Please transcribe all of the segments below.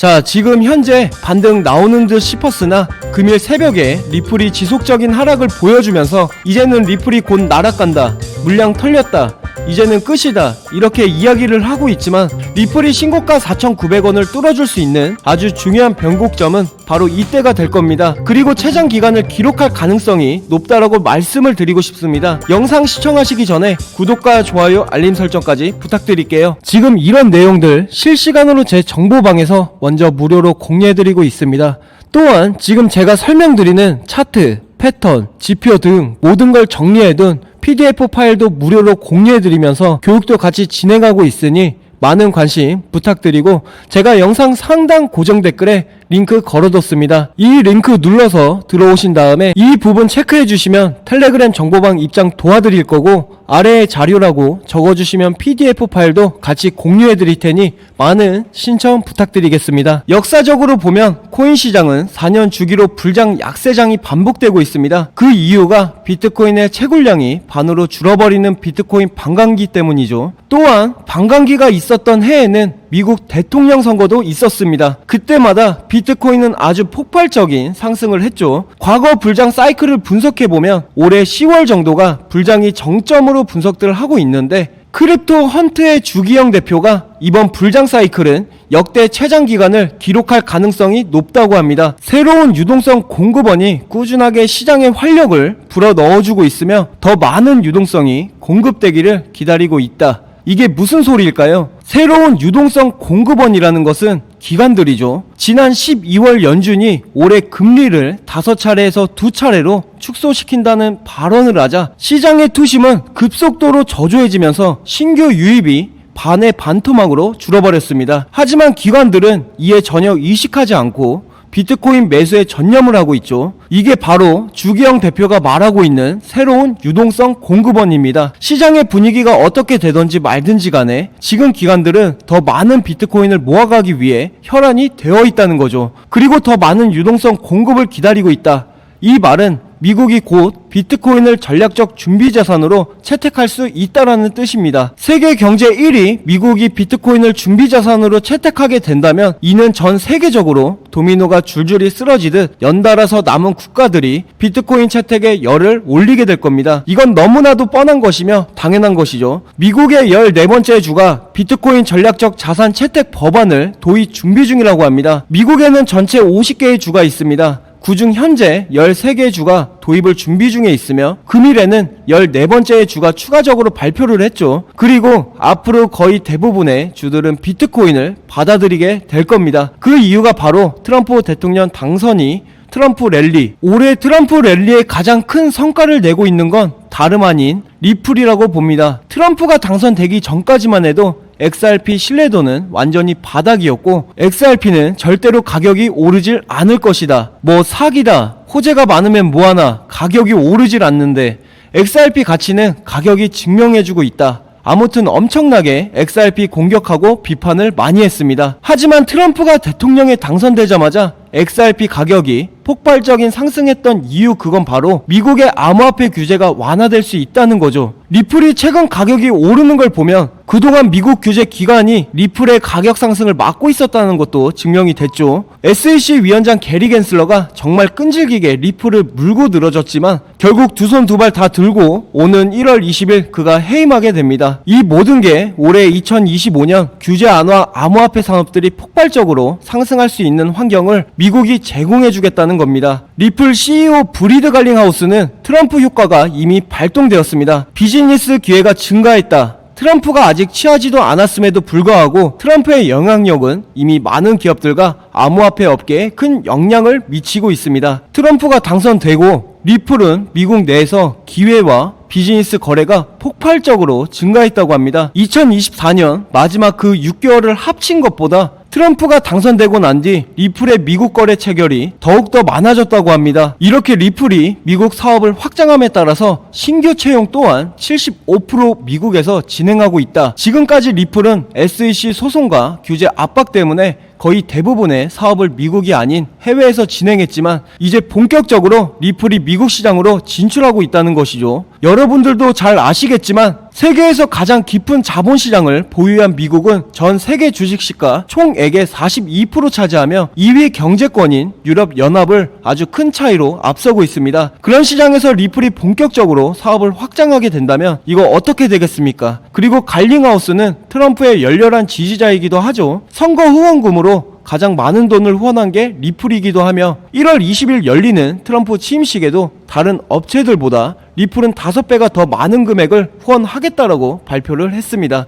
자, 지금 현재 반등 나오는 듯 싶었으나 금일 새벽에 리플이 지속적인 하락을 보여주면서 이제는 리플이 곧 나락간다. 물량 털렸다. 이제는 끝이다. 이렇게 이야기를 하고 있지만 리플이 신고가 4,900원을 뚫어줄 수 있는 아주 중요한 변곡점은 바로 이때가 될 겁니다. 그리고 최장 기간을 기록할 가능성이 높다라고 말씀을 드리고 싶습니다. 영상 시청하시기 전에 구독과 좋아요, 알림 설정까지 부탁드릴게요. 지금 이런 내용들 실시간으로 제 정보방에서 먼저 무료로 공유해드리고 있습니다. 또한 지금 제가 설명드리는 차트, 패턴, 지표 등 모든 걸 정리해둔 PDF 파일도 무료로 공유해드리면서 교육도 같이 진행하고 있으니 많은 관심 부탁드리고 제가 영상 상단 고정 댓글에 링크 걸어뒀습니다. 이 링크 눌러서 들어오신 다음에 이 부분 체크해 주시면 텔레그램 정보방 입장 도와드릴 거고 아래에 자료라고 적어주시면 PDF 파일도 같이 공유해 드릴 테니 많은 신청 부탁드리겠습니다. 역사적으로 보면 코인 시장은 4년 주기로 불장 약세장이 반복되고 있습니다. 그 이유가 비트코인의 채굴량이 반으로 줄어버리는 비트코인 반감기 때문이죠. 또한 반감기가 있었던 해에는 미국 대통령 선거도 있었습니다. 그때마다 비트코인은 아주 폭발적인 상승을 했죠. 과거 불장 사이클을 분석해 보면 올해 10월 정도가 불장이 정점으로 분석들을 하고 있는데 크립토 헌트의 주기영 대표가 이번 불장 사이클은 역대 최장 기간을 기록할 가능성이 높다고 합니다. 새로운 유동성 공급원이 꾸준하게 시장에 활력을 불어 넣어주고 있으며 더 많은 유동성이 공급되기를 기다리고 있다. 이게 무슨 소리일까요? 새로운 유동성 공급원이라는 것은 기관들이죠. 지난 12월 연준이 올해 금리를 다섯 차례에서 두 차례로 축소시킨다는 발언을 하자 시장의 투심은 급속도로 저조해지면서 신규 유입이 반의 반토막으로 줄어버렸습니다. 하지만 기관들은 이에 전혀 의식하지 않고 비트코인 매수에 전념을 하고 있죠. 이게 바로 주기영 대표가 말하고 있는 새로운 유동성 공급원입니다. 시장의 분위기가 어떻게 되던지 말든지 간에 지금 기관들은 더 많은 비트코인을 모아가기 위해 혈안이 되어 있다는 거죠. 그리고 더 많은 유동성 공급을 기다리고 있다. 이 말은 미국이 곧 비트코인을 전략적 준비 자산으로 채택할 수 있다라는 뜻입니다. 세계 경제 1위 미국이 비트코인을 준비 자산으로 채택하게 된다면 이는 전 세계적으로 도미노가 줄줄이 쓰러지듯 연달아서 남은 국가들이 비트코인 채택에 열을 올리게 될 겁니다. 이건 너무나도 뻔한 것이며 당연한 것이죠. 미국의 14번째 주가 비트코인 전략적 자산 채택 법안을 도입 준비 중이라고 합니다. 미국에는 전체 50개의 주가 있습니다. 그중 현재 13개의 주가 도입을 준비 중에 있으며 금일에는 14번째의 주가 추가적으로 발표를 했죠. 그리고 앞으로 거의 대부분의 주들은 비트코인을 받아들이게 될 겁니다. 그 이유가 바로 트럼프 대통령 당선이 트럼프 랠리. 올해 트럼프 랠리의 가장 큰 성과를 내고 있는 건 다름 아닌 리플이라고 봅니다. 트럼프가 당선되기 전까지만 해도 XRP 신뢰도는 완전히 바닥이었고 XRP는 절대로 가격이 오르질 않을 것이다. 뭐 사기다. 호재가 많으면 뭐하나 가격이 오르질 않는데 XRP 가치는 가격이 증명해주고 있다. 아무튼 엄청나게 XRP 공격하고 비판을 많이 했습니다. 하지만 트럼프가 대통령에 당선되자마자 XRP 가격이 폭발적인 상승했던 이유 그건 바로 미국의 암호화폐 규제가 완화될 수 있다는 거죠. 리플이 최근 가격이 오르는 걸 보면 그동안 미국 규제 기관이 리플의 가격 상승을 막고 있었다는 것도 증명이 됐죠. SEC 위원장 게리 겐슬러가 정말 끈질기게 리플을 물고 늘어졌지만 결국 두 손 두 발 다 들고 오는 1월 20일 그가 해임하게 됩니다. 이 모든 게 올해 2025년 규제 안화 암호화폐 산업들이 폭발적으로 상승할 수 있는 환경을 미국이 제공해주겠다는 겁니다. 리플 CEO 브리드 갈링하우스는 트럼프 효과가 이미 발동되었습니다. 비즈니스 기회가 증가했다. 트럼프가 아직 취하지도 않았음에도 불구하고 트럼프의 영향력은 이미 많은 기업들과 암호화폐 업계에 큰 영향을 미치고 있습니다. 트럼프가 당선되고 리플은 미국 내에서 기회와 비즈니스 거래가 폭발적으로 증가했다고 합니다. 2024년 마지막 그 6개월을 합친 것보다 트럼프가 당선되고 난 뒤 리플의 미국 거래 체결이 더욱더 많아졌다고 합니다. 이렇게 리플이 미국 사업을 확장함에 따라서 신규 채용 또한 75% 미국에서 진행하고 있다. 지금까지 리플은 SEC 소송과 규제 압박 때문에 거의 대부분의 사업을 미국이 아닌 해외에서 진행했지만 이제 본격적으로 리플이 미국 시장으로 진출하고 있다는 것이죠. 여러분들도 잘 아시겠지만 세계에서 가장 깊은 자본시장을 보유한 미국은 전 세계 주식시가 총액의 42% 차지하며 2위 경제권인 유럽연합을 아주 큰 차이로 앞서고 있습니다. 그런 시장에서 리플이 본격적으로 사업을 확장하게 된다면 이거 어떻게 되겠습니까? 그리고 갈링하우스는 트럼프의 열렬한 지지자이기도 하죠. 선거 후원금으로 가장 많은 돈을 후원한 게 리플이기도 하며 1월 20일 열리는 트럼프 취임식에도 다른 업체들보다 리플은 5배가 더 많은 금액을 후원하겠다라고 발표를 했습니다.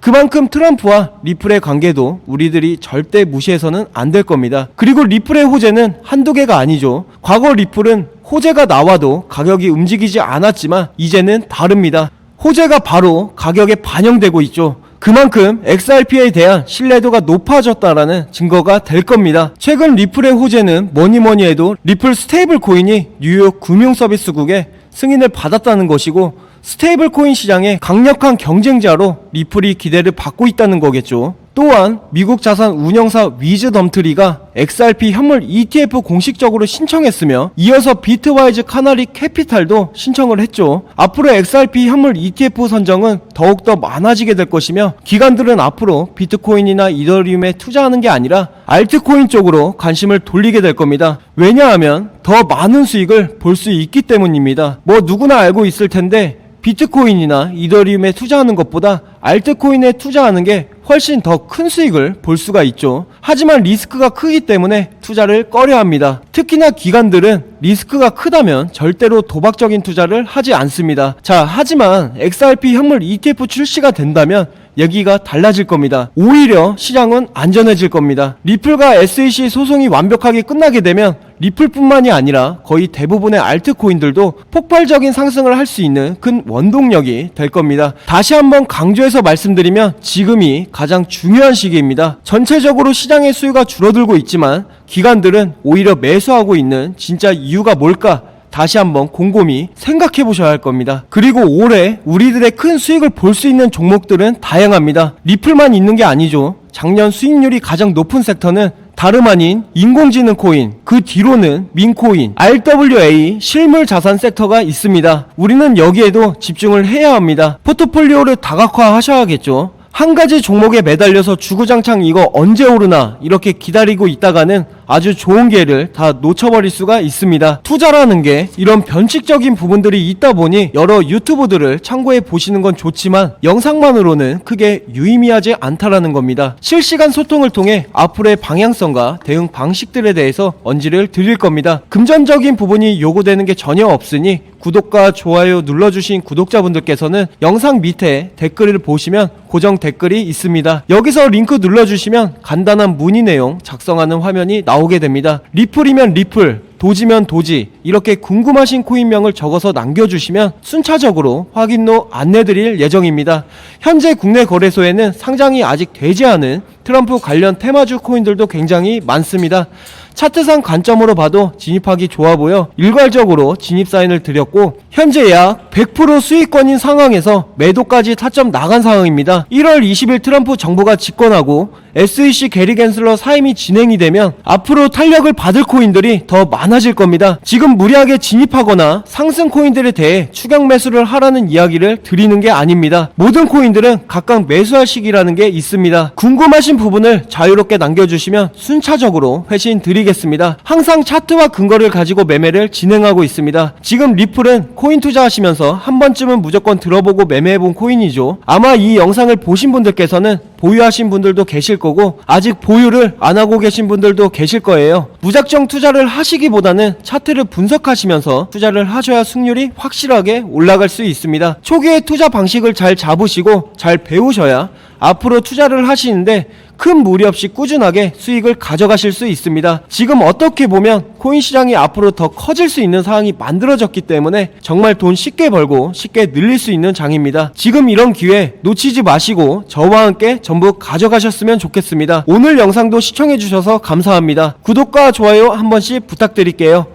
그만큼 트럼프와 리플의 관계도 우리들이 절대 무시해서는 안 될 겁니다. 그리고 리플의 호재는 한두 개가 아니죠. 과거 리플은 호재가 나와도 가격이 움직이지 않았지만 이제는 다릅니다. 호재가 바로 가격에 반영되고 있죠. 그만큼 XRP에 대한 신뢰도가 높아졌다라는 증거가 될 겁니다. 최근 리플의 호재는 뭐니 뭐니 해도 리플 스테이블 코인이 뉴욕 금융 서비스국의 승인을 받았다는 것이고 스테이블 코인 시장의 강력한 경쟁자로 리플이 기대를 받고 있다는 거겠죠. 또한 미국 자산 운영사 위즈덤트리가 XRP 현물 ETF 공식적으로 신청했으며 이어서 비트와이즈 카나리 캐피탈도 신청을 했죠. 앞으로 XRP 현물 ETF 선정은 더욱더 많아지게 될 것이며 기관들은 앞으로 비트코인이나 이더리움에 투자하는 게 아니라 알트코인 쪽으로 관심을 돌리게 될 겁니다. 왜냐하면 더 많은 수익을 볼 수 있기 때문입니다. 뭐 누구나 알고 있을 텐데 비트코인이나 이더리움에 투자하는 것보다 알트코인에 투자하는 게 훨씬 더 큰 수익을 볼 수가 있죠. 하지만 리스크가 크기 때문에 투자를 꺼려 합니다. 특히나 기관들은 리스크가 크다면 절대로 도박적인 투자를 하지 않습니다. 자, 하지만 XRP 현물 ETF 출시가 된다면 얘기가 달라질 겁니다. 오히려 시장은 안전해질 겁니다. 리플과 SEC 소송이 완벽하게 끝나게 되면 리플뿐만이 아니라 거의 대부분의 알트코인들도 폭발적인 상승을 할 수 있는 큰 원동력이 될 겁니다. 다시 한번 강조해서 말씀드리면 지금이 가장 중요한 시기입니다. 전체적으로 시장의 수요가 줄어들고 있지만 기관들은 오히려 매수하고 있는 진짜 이유가 뭘까? 다시 한번 곰곰이 생각해 보셔야 할 겁니다. 그리고 올해 우리들의 큰 수익을 볼 수 있는 종목들은 다양합니다. 리플만 있는 게 아니죠. 작년 수익률이 가장 높은 섹터는 다름 아닌 인공지능 코인, 그 뒤로는 민코인, RWA 실물 자산 섹터가 있습니다. 우리는 여기에도 집중을 해야 합니다. 포트폴리오를 다각화 하셔야겠죠. 한 가지 종목에 매달려서 주구장창 이거 언제 오르나 이렇게 기다리고 있다가는 아주 좋은 기회를 다 놓쳐버릴 수가 있습니다. 투자라는 게 이런 변칙적인 부분들이 있다 보니 여러 유튜브들을 참고해 보시는 건 좋지만 영상만으로는 크게 유의미하지 않다라는 겁니다. 실시간 소통을 통해 앞으로의 방향성과 대응 방식들에 대해서 언지를 드릴 겁니다. 금전적인 부분이 요구되는 게 전혀 없으니 구독과 좋아요 눌러주신 구독자분들께서는 영상 밑에 댓글을 보시면 고정 댓글이 있습니다. 여기서 링크 눌러주시면 간단한 문의 내용 작성하는 화면이 나 오게 됩니다. 리플이면 리플, 도지면 도지 이렇게 궁금하신 코인명을 적어서 남겨주시면 순차적으로 확인로 안내드릴 예정입니다. 현재 국내 거래소에는 상장이 아직 되지 않은 트럼프 관련 테마주 코인들도 굉장히 많습니다. 차트상 관점으로 봐도 진입하기 좋아 보여 일괄적으로 진입 사인을 드렸고 현재 약 100% 수익권인 상황에서 매도까지 타점 나간 상황입니다. 1월 20일 트럼프 정부가 집권하고 SEC 게리 겐슬러 사임이 진행이 되면 앞으로 탄력을 받을 코인들이 더 많아질 겁니다. 지금 무리하게 진입하거나 상승 코인들에 대해 추격 매수를 하라는 이야기를 드리는 게 아닙니다. 모든 코인들은 각각 매수할 시기라는 게 있습니다. 궁금하신 부분을 자유롭게 남겨주시면 순차적으로 회신 드리겠습니다. 항상 차트와 근거를 가지고 매매를 진행하고 있습니다. 지금 리플은 코인 투자하시면서 한 번쯤은 무조건 들어보고 매매해본 코인이죠. 아마 이 영상을 보신 분들께서는 보유하신 분들도 계실 거고 아직 보유를 안 하고 계신 분들도 계실 거예요. 무작정 투자를 하시기보다는 차트를 분석하시면서 투자를 하셔야 승률이 확실하게 올라갈 수 있습니다. 초기에 투자 방식을 잘 잡으시고 잘 배우셔야 앞으로 투자를 하시는데 큰 무리 없이 꾸준하게 수익을 가져가실 수 있습니다. 지금 어떻게 보면 코인 시장이 앞으로 더 커질 수 있는 상황이 만들어졌기 때문에 정말 돈 쉽게 벌고 쉽게 늘릴 수 있는 장입니다. 지금 이런 기회 놓치지 마시고 저와 함께 전부 가져가셨으면 좋겠습니다. 오늘 영상도 시청해주셔서 감사합니다. 구독과 좋아요 한 번씩 부탁드릴게요.